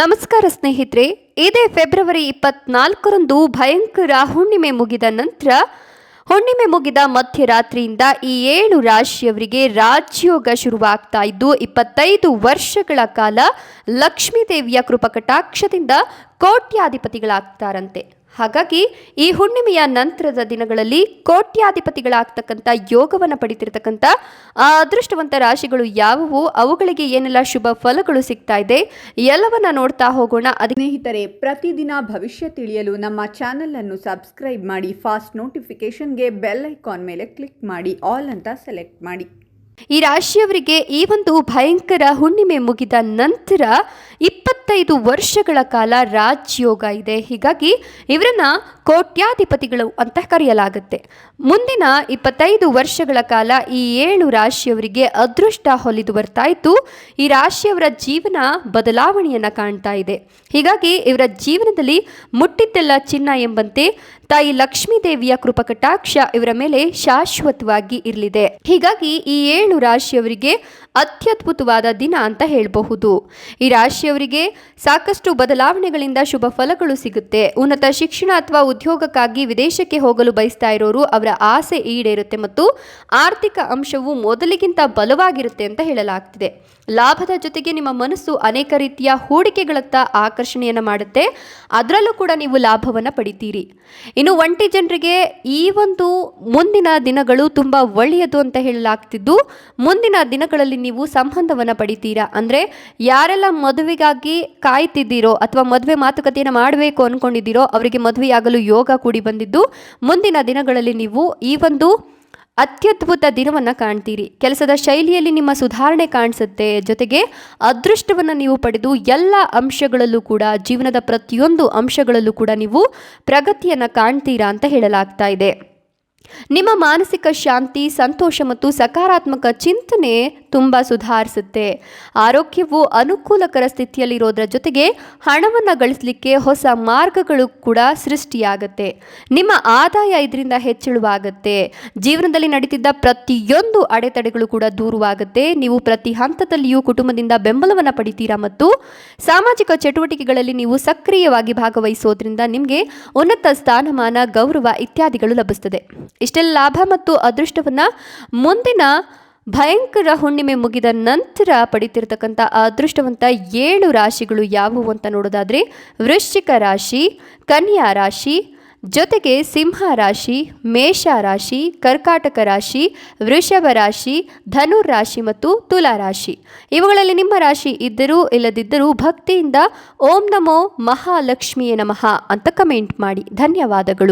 ನಮಸ್ಕಾರ ಸ್ನೇಹಿತರೆ, ಇದೇ ಫೆಬ್ರವರಿ ಇಪ್ಪತ್ನಾಲ್ಕರಂದು ಭಯಂಕರ ಹುಣ್ಣಿಮೆ ಮುಗಿದ ನಂತರ, ಹುಣ್ಣಿಮೆ ಮುಗಿದ ಮಧ್ಯರಾತ್ರಿಯಿಂದ ಈ ಏಳು ರಾಶಿಯವರಿಗೆ ರಾಜ್ಯೋಗ ಶುರುವಾಗ್ತಾ ಇದ್ದು, ಇಪ್ಪತ್ತೈದು ವರ್ಷಗಳ ಕಾಲ ಲಕ್ಷ್ಮೀದೇವಿಯ ಕೃಪಕಟಾಕ್ಷದಿಂದ ಕೋಟ್ಯಾಧಿಪತಿಗಳಾಗ್ತಾರಂತೆ. ಹಾಗಾಗಿ ಈ ಹುಣ್ಣಿಮೆಯ ನಂತರದ ದಿನಗಳಲ್ಲಿ ಕೋಟ್ಯಾಧಿಪತಿಗಳಾಗ್ತಕ್ಕಂಥ ಯೋಗವನ್ನು ಪಡಿತಿರ್ತಕ್ಕಂಥ ಅದೃಷ್ಟವಂತ ರಾಶಿಗಳು ಯಾವುವು, ಅವುಗಳಿಗೆ ಏನೆಲ್ಲ ಶುಭ ಫಲಗಳು ಸಿಗ್ತಾ ಇದೆ, ಎಲ್ಲವನ್ನ ನೋಡ್ತಾ ಹೋಗೋಣ. ಸ್ನೇಹಿತರೆ, ಪ್ರತಿದಿನ ಭವಿಷ್ಯ ತಿಳಿಯಲು ನಮ್ಮ ಚಾನೆಲ್ ಅನ್ನು ಸಬ್ಸ್ಕ್ರೈಬ್ ಮಾಡಿ, ಫಾಸ್ಟ್ ನೋಟಿಫಿಕೇಶನ್ಗೆ ಬೆಲ್ ಐಕಾನ್ ಮೇಲೆ ಕ್ಲಿಕ್ ಮಾಡಿ, ಆಲ್ ಅಂತ ಸೆಲೆಕ್ಟ್ ಮಾಡಿ. ಈ ರಾಶಿಯವರಿಗೆ ಈ ಒಂದು ಭಯಂಕರ ಹುಣ್ಣಿಮೆ ಮುಗಿದ ನಂತರ ಇಪ್ಪತ್ತೈದು ವರ್ಷಗಳ ಕಾಲ ರಾಜ್ಯೋಗ ಇದೆ. ಹೀಗಾಗಿ ಇವರನ್ನ ಕೋಟ್ಯಾಧಿಪತಿಗಳು ಅಂತ ಕರೆಯಲಾಗುತ್ತೆ. ಮುಂದಿನ ಇಪ್ಪತ್ತೈದು ವರ್ಷಗಳ ಕಾಲ ಈ ಏಳು ರಾಶಿಯವರಿಗೆ ಅದೃಷ್ಟ ಹೊಲಿದು ಬರ್ತಾ ಇತ್ತು. ಈ ರಾಶಿಯವರ ಜೀವನ ಬದಲಾವಣೆಯನ್ನ ಕಾಣ್ತಾ ಇದೆ. ಹೀಗಾಗಿ ಇವರ ಜೀವನದಲ್ಲಿ ಮುಟ್ಟಿದ್ದೆಲ್ಲ ಚಿನ್ನ ಎಂಬಂತೆ ತಾಯಿ ಲಕ್ಷ್ಮೀ ದೇವಿಯ ಕೃಪಕಟಾಕ್ಷ ಇವರ ಮೇಲೆ ಶಾಶ್ವತವಾಗಿ ಇರಲಿದೆ. ಹೀಗಾಗಿ ಈ ಏಳು ರಾಶಿಯವರಿಗೆ ಅತ್ಯದ್ಭುತವಾದ ದಿನ ಅಂತ ಹೇಳಬಹುದು. ಈ ರಾಶಿಯವರಿಗೆ ಸಾಕಷ್ಟು ಬದಲಾವಣೆಗಳಿಂದ ಶುಭ ಫಲಗಳು ಸಿಗುತ್ತೆ. ಉನ್ನತ ಶಿಕ್ಷಣ ಅಥವಾ ಉದ್ಯೋಗಕ್ಕಾಗಿ ವಿದೇಶಕ್ಕೆ ಹೋಗಲು ಬಯಸ್ತಾ ಇರೋರು ಅವರ ಆಸೆ ಈಡೇರುತ್ತೆ ಮತ್ತು ಆರ್ಥಿಕ ಅಂಶವು ಮೊದಲಿಗಿಂತ ಬಲವಾಗಿರುತ್ತೆ ಅಂತ ಹೇಳಲಾಗ್ತಿದೆ. ಲಾಭದ ಜೊತೆಗೆ ನಿಮ್ಮ ಮನಸ್ಸು ಅನೇಕ ರೀತಿಯ ಹೂಡಿಕೆಗಳತ್ತ ಆಕರ್ಷಣೆಯನ್ನು ಮಾಡುತ್ತೆ. ಅದರಲ್ಲೂ ಕೂಡ ನೀವು ಲಾಭವನ್ನು ಪಡಿತೀರಿ. ಇನ್ನು ಒಂಟಿ ಜನರಿಗೆ ಈ ಒಂದು ಮುಂದಿನ ದಿನಗಳು ತುಂಬ ಒಳ್ಳೆಯದು ಅಂತ ಹೇಳಲಾಗ್ತಿದ್ದು, ಮುಂದಿನ ದಿನಗಳಲ್ಲಿ ನೀವು ಸಂಬಂಧವನ್ನು ಪಡಿತೀರಾ? ಅಂದರೆ ಯಾರೆಲ್ಲ ಮದುವೆಗಾಗಿ ಕಾಯ್ತಿದ್ದೀರೋ ಅಥವಾ ಮದುವೆ ಮಾತುಕತೆಯನ್ನು ಮಾಡಬೇಕು ಅಂದ್ಕೊಂಡಿದ್ದೀರೋ ಅವರಿಗೆ ಮದುವೆಯಾಗಲು ಯೋಗ ಕೂಡಿ ಬಂದಿದ್ದು, ಮುಂದಿನ ದಿನಗಳಲ್ಲಿ ನೀವು ಈ ಒಂದು ಅತ್ಯದ್ಭುತ ದಿನವನ್ನು ಕಾಣ್ತೀರಿ. ಕೆಲಸದ ಶೈಲಿಯಲ್ಲಿ ನಿಮ್ಮ ಸುಧಾರಣೆ ಕಾಣಿಸುತ್ತೆ. ಜೊತೆಗೆ ಅದೃಷ್ಟವನ್ನು ನೀವು ಪಡೆದು ಎಲ್ಲ ಅಂಶಗಳಲ್ಲೂ ಕೂಡ, ಜೀವನದ ಪ್ರತಿಯೊಂದು ಅಂಶಗಳಲ್ಲೂ ಕೂಡ ನೀವು ಪ್ರಗತಿಯನ್ನು ಕಾಣ್ತೀರಾ ಅಂತ ಹೇಳಲಾಗ್ತಾ ಇದೆ. ನಿಮ್ಮ ಮಾನಸಿಕ ಶಾಂತಿ, ಸಂತೋಷ ಮತ್ತು ಸಕಾರಾತ್ಮಕ ಚಿಂತನೆ ತುಂಬ ಸುಧಾರಿಸುತ್ತೆ. ಆರೋಗ್ಯವು ಅನುಕೂಲಕರ ಸ್ಥಿತಿಯಲ್ಲಿರೋದ್ರ ಜೊತೆಗೆ ಹಣವನ್ನು ಗಳಿಸಲಿಕ್ಕೆ ಹೊಸ ಮಾರ್ಗಗಳು ಕೂಡ ಸೃಷ್ಟಿಯಾಗುತ್ತೆ. ನಿಮ್ಮ ಆದಾಯ ಇದರಿಂದ ಹೆಚ್ಚಳವಾಗುತ್ತೆ. ಜೀವನದಲ್ಲಿ ನಡೀತಿದ್ದ ಪ್ರತಿಯೊಂದು ಅಡೆತಡೆಗಳು ಕೂಡ ದೂರವಾಗುತ್ತೆ. ನೀವು ಪ್ರತಿ ಹಂತದಲ್ಲಿಯೂ ಕುಟುಂಬದಿಂದ ಬೆಂಬಲವನ್ನು ಪಡಿತೀರಾ ಮತ್ತು ಸಾಮಾಜಿಕ ಚಟುವಟಿಕೆಗಳಲ್ಲಿ ನೀವು ಸಕ್ರಿಯವಾಗಿ ಭಾಗವಹಿಸೋದ್ರಿಂದ ನಿಮಗೆ ಉನ್ನತ ಸ್ಥಾನಮಾನ, ಗೌರವ ಇತ್ಯಾದಿಗಳು ಲಭಿಸ್ತದೆ. ಇಷ್ಟೆಲ್ಲ ಲಾಭ ಮತ್ತು ಅದೃಷ್ಟವನ್ನು ಮುಂದಿನ ಭಯಂಕರ ಹುಣ್ಣಿಮೆ ಮುಗಿದ ನಂತರ ಪಡಿತಿರ್ತಕ್ಕಂಥ ಅದೃಷ್ಟವಂತ ಏಳು ರಾಶಿಗಳು ಯಾವುವು ಅಂತ ನೋಡೋದಾದರೆ ವೃಶ್ಚಿಕ ರಾಶಿ, ಕನ್ಯಾ ರಾಶಿ, ಜೊತೆಗೆ ಸಿಂಹ ರಾಶಿ, ಮೇಷ ರಾಶಿ, ಕರ್ಕಾಟಕ ರಾಶಿ, ವೃಷಭ ರಾಶಿ, ಧನುರ್ ರಾಶಿ ಮತ್ತು ತುಲಾ ರಾಶಿ. ಇವುಗಳಲ್ಲಿ ನಿಮ್ಮ ರಾಶಿ ಇದ್ದರೂ ಇಲ್ಲದಿದ್ದರೂ ಭಕ್ತಿಯಿಂದ ಓಂ ನಮೋ ಮಹಾಲಕ್ಷ್ಮಿಯೇ ನಮಃ ಅಂತ ಕಮೆಂಟ್ ಮಾಡಿ. ಧನ್ಯವಾದಗಳು.